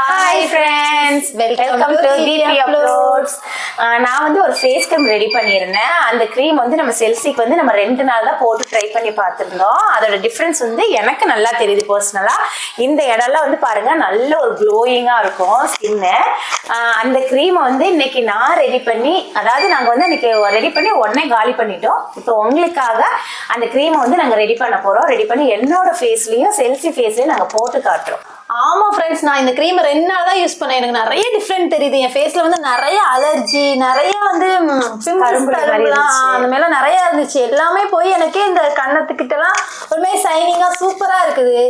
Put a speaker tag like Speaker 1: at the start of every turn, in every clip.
Speaker 1: Hi friends welcome to
Speaker 2: Uploads.
Speaker 1: Uploads நான் வந்து ஒரு ஃபேஸ் க்ரீம் ரெடி பண்ணியிருந்தேன். அந்த க்ரீம் வந்து நம்ம செல்சிக்கு வந்து நம்ம ரெண்டு நாள் தான் போட்டு ட்ரை பண்ணி பார்த்துருந்தோம். அதோட டிஃப்ரென்ஸ் வந்து எனக்கு நல்லா தெரியுது பர்சனலாக இந்த இடம்லாம் வந்து பாருங்க நல்ல ஒரு க்ளோயிங்காக இருக்கும் ஸ்கின்னு அந்த க்ரீமை வந்து இன்னைக்கு நான் ரெடி பண்ணி அதாவது நாங்கள் வந்து இன்னைக்கு ரெடி பண்ணி உடனே காலி பண்ணிட்டோம். இப்போ உங்களுக்காக அந்த க்ரீமை வந்து நாங்கள் ரெடி பண்ண போகிறோம் ரெடி பண்ணி என்னோட ஃபேஸ்லேயும் செல்சி ஃபேஸ்லேயும் நாங்கள் போட்டு காட்டுறோம்.
Speaker 2: ஆமா ஃப்ரெண்ட்ஸ் நான் இந்த க்ரீம் ரெண்டு நாள் தான் யூஸ் பண்ணேன். எனக்கு நிறைய டிஃப்ரெண்ட் தெரியுது. என் ஃபேஸ்ல வந்து நிறைய அலர்ஜி நிறைய வந்து. அந்த மாதிரிலாம் நிறைய இருந்துச்சு. எல்லாமே போய் எனக்கு இந்த கண்ணத்துக்கிட்டலாம் ஒரு மாதிரி சைனிங்கா சூப்பரா இருக்குது.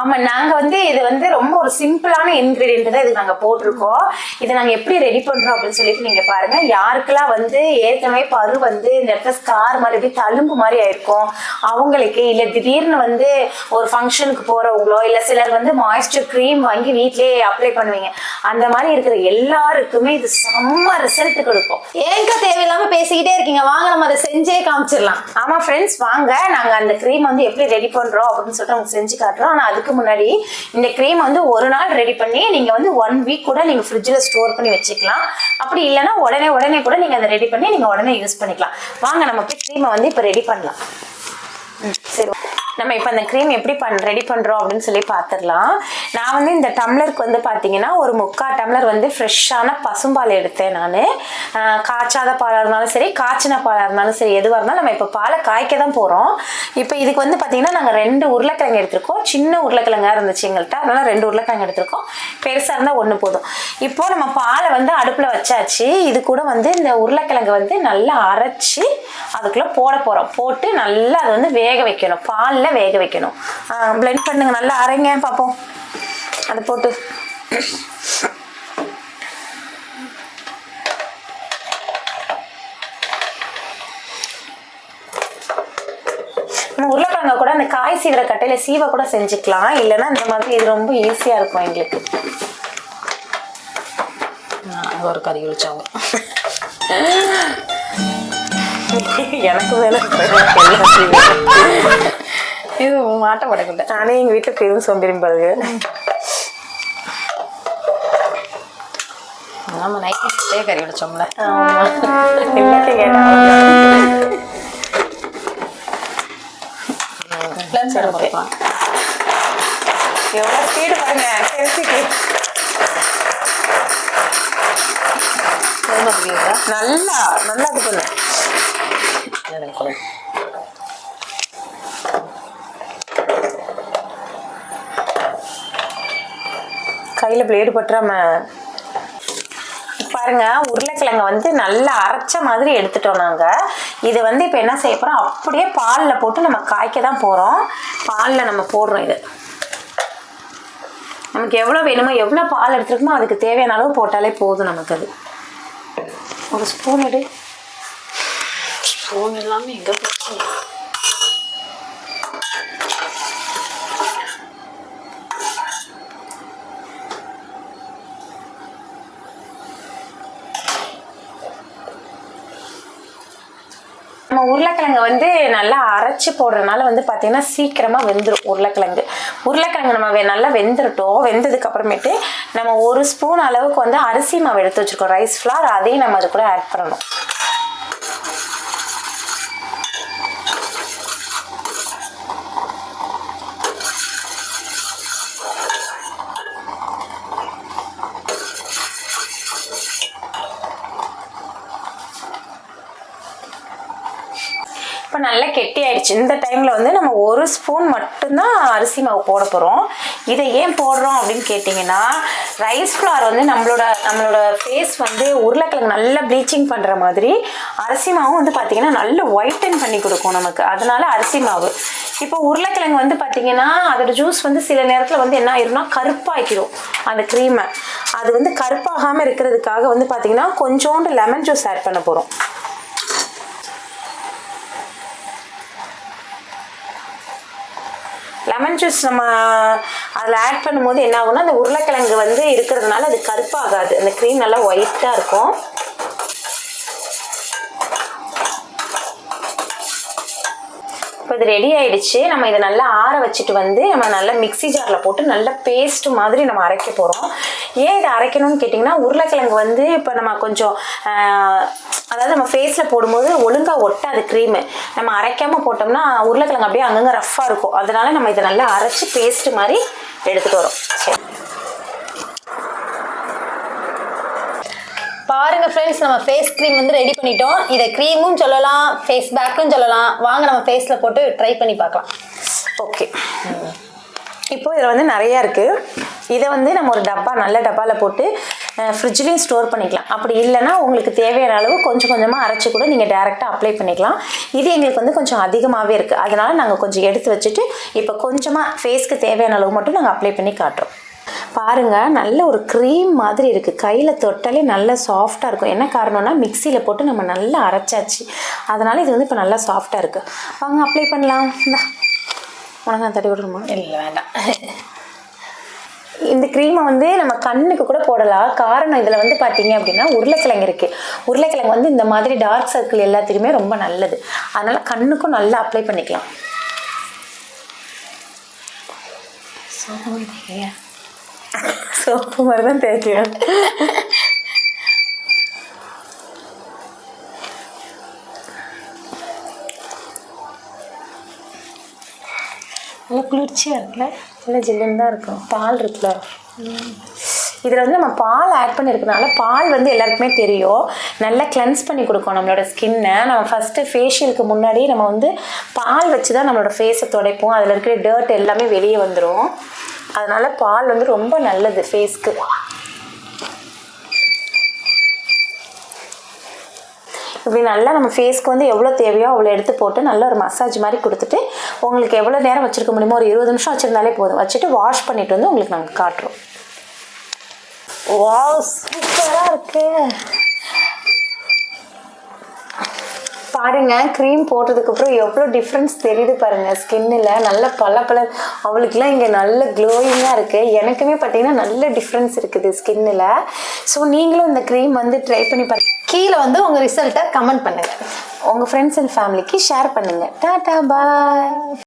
Speaker 1: ஆமா நாங்க வந்து இது வந்து ரொம்ப ஒரு சிம்பிளான இன்கிரீடியன்ட் தான் இது நாங்க போட்டிருக்கோம். இதை நாங்க எப்படி ரெடி பண்றோம் அப்படின்னு சொல்லிட்டு நீங்க பாருங்க. யாருக்கெல்லாம் வந்து ஏற்கனவே பரு வந்து இந்த இடத்துல ஸ்கார் மாதிரி தழும்பு மாதிரி ஆயிருக்கும் அவங்களுக்கு இல்ல திடீர்னு வந்து ஒரு ஃபங்க்ஷனுக்கு போறவங்களோ இல்ல சிலர் வந்து மாய்ஸ்சர் க்ரீம் வாங்கி வீட்லயே அப்ளை பண்ணுவீங்க. அந்த மாதிரி இருக்கிற எல்லாருக்குமே இது செம்ம ரிசல்ட் கொடுக்கும்.
Speaker 2: ஏங்க தேவையில்லாம பேசிக்கிட்டே இருக்கீங்க. வாங்க நம்ம அதை செஞ்சே காமிச்சிடலாம்.
Speaker 1: ஆமா ஃப்ரெண்ட்ஸ் வாங்க. நாங்க அந்த க்ரீம் வந்து எப்படி ரெடி பண்றோம் அப்படின்னு சொல்லிட்டு உங்களுக்கு செஞ்சு காட்டுறோம். ஆனா அதுக்கு முன்னாடி இந்த க்ரீம் வந்து ஒரு நாள் ரெடி பண்ணி நீங்க வந்து ஒன் வீக் கூட நீங்க ஃப்ரிட்ஜில் ஸ்டோர் பண்ணி வச்சுக்கலாம். அப்படி இல்லைன்னா உடனே உடனே கூட நீங்க அதை ரெடி பண்ணி நீங்க உடனே யூஸ் பண்ணிக்கலாம். வாங்க நம்ம போய் க்ரீமை வந்து இப்போ ரெடி பண்ணலாம். ம், சரி நம்ம இப்போ அந்த க்ரீம் எப்படி பண் ரெடி பண்ணுறோம் அப்படின்னு சொல்லி பார்த்துடலாம் நான் வந்து இந்த டம்ளருக்கு வந்து பார்த்தீங்கன்னா ஒரு முக்கால் டம்ளர் வந்து ஃப்ரெஷ்ஷான பசும்பால் எடுத்தேன் நான். காய்ச்சாத பாலாக இருந்தாலும் சரி காய்ச்சின பாலாக இருந்தாலும் சரி எதுவாக இருந்தாலும் நம்ம இப்போ பாலை காய்க்க தான் போகிறோம் இப்போ இதுக்கு வந்து பார்த்தீங்கன்னா நாங்கள் ரெண்டு உருளைக்கிழங்கு எடுத்திருக்கோம். சின்ன உருளைக்கிழங்கா இருந்துச்சு எங்கள்கிட்ட அதனால ரெண்டு உருளைக்கிழங்கு எடுத்திருக்கோம். பெருசாக இருந்தால் ஒன்று போதும். இப்போது நம்ம பாலை வந்து அடுப்பில் வச்சாச்சு. இது கூட வந்து இந்த உருளைக்கிழங்கு வந்து நல்லா அரைச்சி அதுக்குள்ளே போட போகிறோம் போட்டு நல்லா அதை வந்து வேக வைக்கணும். பாலில் வேக வைக்கணும். பிளெண்ட் பண்ணுங்க. நல்லா அரைங்க. பார்ப்போம் அதை போட்டு. நம்ம உருளைக்கிழங்க கூட அந்த காய் சீவிர கட்டையில சீவை கூட செஞ்சுக்கலாம். இல்லைன்னா இந்த மாதிரி இது ரொம்ப ஈஸியாக இருக்கும் எங்களுக்கு.
Speaker 2: ஒரு கறி வச்சாங்க
Speaker 1: எனக்கு வேலை
Speaker 2: இது மாட்ட படக்கூட
Speaker 1: நானே எங்கள் வீட்டில் பெரும் சோம்பேறியும் பாருங்க
Speaker 2: நம்ம நைட்டே கறி லஞ்ச்
Speaker 1: okay. எவ்வளோ ஸ்பீடு பாருங்க. நல்லா நல்லா இது பண்ணு. கையில் பிளேடு பட்டுறாம பாருங்க உருளைக்கிழங்க வந்து நல்லா அரைச்ச மாதிரி எடுத்துட்டோம் நாங்கள் இது வந்து இப்போ என்ன செய்ய போகிறோம் அப்படியே பாலில் போட்டு நம்ம காய்க்க தான் போகிறோம் பாலில் நம்ம போடுறோம் இது. நமக்கு எவ்வளோ வேணுமோ எவ்வளோ பால் எடுத்துருக்குமோ அதுக்கு தேவையான அளவு போட்டாலே போதும் நமக்கு அது. ஒரு ஸ்பூன் எடு.
Speaker 2: ஸ்பூன் எல்லாமே எங்க போச்சு
Speaker 1: நம்ம உருளைக்கிழங்கு வந்து நல்லா அரைச்சி போடுறதுனால வந்து பார்த்தீங்கன்னா சீக்கிரமாக வெந்துடும் உருளைக்கிழங்கு. உருளைக்கிழங்கு நம்ம வெ- நல்லா வெந்துருட்டோம். வெந்ததுக்கு அப்புறமேட்டு நம்ம ஒரு ஸ்பூன் அளவுக்கு வந்து அரிசி மாவு எடுத்து வச்சுருக்கோம். ரைஸ் ஃப்ளார் அதையும் நம்ம அது கூட ஆட் பண்ணணும். நல்லா கெட்டி ஆயிடுச்சு இந்த டைமில் வந்து நம்ம ஒரு ஸ்பூன் மட்டும்தான் அரிசி மாவு போட போகிறோம் இதை ஏன் போடுறோம் அப்படின்னு கேட்டிங்கன்னா ரைஸ் ஃப்ளார் வந்து நம்மளோட நம்மளோட ஃபேஸ் வந்து உருளைக்கிழங்கு நல்லா ப்ளீச்சிங் பண்ணுற மாதிரி அரிசி மாவும் வந்து பார்த்திங்கன்னா நல்ல ஒயிட்டன் பண்ணி கொடுக்கும் நமக்கு. அதனால அரிசி மாவு. இப்போ உருளைக்கிழங்கு வந்து பார்த்திங்கன்னா அதோட ஜூஸ் வந்து சில நேரத்தில் வந்து என்ன ஆயிரும்னா கருப்பாக்கிடும் அந்த க்ரீமை அது வந்து கருப்பாகாமல் இருக்கிறதுக்காக வந்து பார்த்திங்கன்னா கொஞ்சோண்டு லெமன் ஜூஸ் ஆட் பண்ண போகிறோம் லெமன் ஜூஸ் நம்ம அதில் ஆட் பண்ணும்போது என்ன ஆகும்னா அந்த உருளைக்கிழங்கு வந்து இருக்கிறதுனால அது கருப்பாகாது. அந்த க்ரீம் நல்லா ஒயிட்டாக இருக்கும். இப்போ இது ரெடி ஆயிடுச்சு. நம்ம இதை நல்லா ஆற வச்சுட்டு வந்து நம்ம நல்லா மிக்ஸி ஜாரில் போட்டு நல்லா பேஸ்ட் மாதிரி நம்ம அரைக்க போகிறோம் ஏன் இதை அரைக்கணும்னு கேட்டிங்கன்னா உருளைக்கிழங்கு வந்து இப்போ நம்ம கொஞ்சம் அதாவது நம்ம ஃபேஸில் போடும்போது ஒழுங்காக ஒட்டாது க்ரீமு நம்ம அரைக்காமல் போட்டோம்னா உருளைக்கிழங்கு அப்படியே அங்கங்கே ரஃப்பாக இருக்கும். அதனால நம்ம இதை நல்லா அரைச்சி பேஸ்ட் மாதிரி எடுத்துகிட்டு வரோம். சரி.
Speaker 2: பாருங்க ஃப்ரெண்ட்ஸ் நம்ம ஃபேஸ் க்ரீம் வந்து ரெடி பண்ணிட்டோம். இதை க்ரீமும் சொல்லலாம் ஃபேஸ் பேக்கும் சொல்லலாம். வாங்க நம்ம ஃபேஸில் போட்டு ட்ரை பண்ணி பார்க்கலாம்.
Speaker 1: ஓகே இப்போது இதில் வந்து நிறையா இருக்குது இதை வந்து நம்ம ஒரு டப்பா நல்ல டப்பாவில் போட்டு ஃப்ரிட்ஜ்லேயும் ஸ்டோர் பண்ணிக்கலாம். அப்படி இல்லைன்னா உங்களுக்கு தேவையான அளவு கொஞ்சம் கொஞ்சமாக அரைச்சி கூட நீங்கள் டேரெக்டாக அப்ளை பண்ணிக்கலாம். இது எங்களுக்கு வந்து கொஞ்சம் அதிகமாகவே இருக்குது அதனால் நாங்கள் கொஞ்சம் எடுத்து வச்சுட்டு இப்போ கொஞ்சமாக ஃபேஸ்க்கு தேவையான அளவு மட்டும் நாங்கள் அப்ளை பண்ணி காட்டுறோம். பாருங்க நல்ல ஒரு க்ரீம் மாதிரி இருக்குது கையில் தொட்டாலே நல்லா சாஃப்டாக இருக்கும். என்ன காரணம்னா மிக்சியில் போட்டு நம்ம நல்லா அரைச்சாச்சு. அதனால் இது வந்து இப்போ நல்லா சாஃப்டாக இருக்குது வாங்க அப்ளை பண்ணலாம். உனக்கு நான் தட்டி விடணுமா
Speaker 2: இல்லை வேண்டாம்.
Speaker 1: இந்த க்ரீமை வந்து நம்ம கண்ணுக்கு கூட போடலாம். காரணம் இதில் வந்து பார்த்தீங்க அப்படின்னா உருளைக்கிழங்கு இருக்குது உருளைக்கிழங்கு வந்து இந்த மாதிரி டார்க் சர்க்கிள் எல்லாத்துக்குமே ரொம்ப நல்லது. அதனால் கண்ணுக்கும் நல்லா அப்ளை பண்ணிக்கலாம். சோப்பு மாதிரி தான் தேய்க்கிறேன். குளிர்ச்சியாக இருக்குல்ல? நல்லா ஜில்லுன்னு தான் இருக்கும். பால் இருக்குல்ல? இதில் வந்து நம்ம பால் ஆட் பண்ணியிருக்கனால பால் வந்து எல்லாருக்குமே தெரியும். நல்லா கிளென்ஸ் பண்ணி கொடுக்கும் நம்மளோட ஸ்கின்னை நம்ம ஃபஸ்ட்டு ஃபேஷியலுக்கு முன்னாடி நம்ம வந்து பால் வச்சு தான் நம்மளோட ஃபேஸை துடைப்போம். அதில் இருக்கிற டர்ட் எல்லாமே வெளியே வந்துடும் அதனால் பால் வந்து ரொம்ப நல்லது ஃபேஸ்க்கு இப்படி நல்லா நம்ம ஃபேஸ்க்கு வந்து எவ்வளோ தேவையோ அவ்வளோ எடுத்து போட்டு நல்ல ஒரு மசாஜ் மாதிரி கொடுத்துட்டு உங்களுக்கு எவ்வளோ நேரம் வச்சுருக்க முடியுமோ ஒரு இருபது நிமிஷம் வச்சுருந்தாலே போதும். வச்சுட்டு வாஷ் பண்ணிட்டு வந்து உங்களுக்கு நாங்கள் காட்டுறோம். வாவ் சூப்பராக இருக்கு. பாருங்கள் க்ரீம் போட்டதுக்கப்புறம் எவ்வளோ டிஃப்ரென்ஸ் தெரியுது பாருங்கள் ஸ்கின்னில் நல்ல பல பல அவளுக்குலாம் இங்கே நல்ல க்ளோயிங்காக இருக்குது எனக்குமே பார்த்தீங்கன்னா நல்ல டிஃப்ரென்ஸ் இருக்குது ஸ்கின்னில் ஸோ நீங்களும் இந்த க்ரீம் வந்து ட்ரை பண்ணி பாருங்கள்
Speaker 2: கீழே வந்து உங்கள் ரிசல்ட்டை கமெண்ட் பண்ணுங்கள்
Speaker 1: உங்கள் ஃப்ரெண்ட்ஸ் அண்ட் ஃபேமிலிக்கு ஷேர் பண்ணுங்கள் டாடா பாய்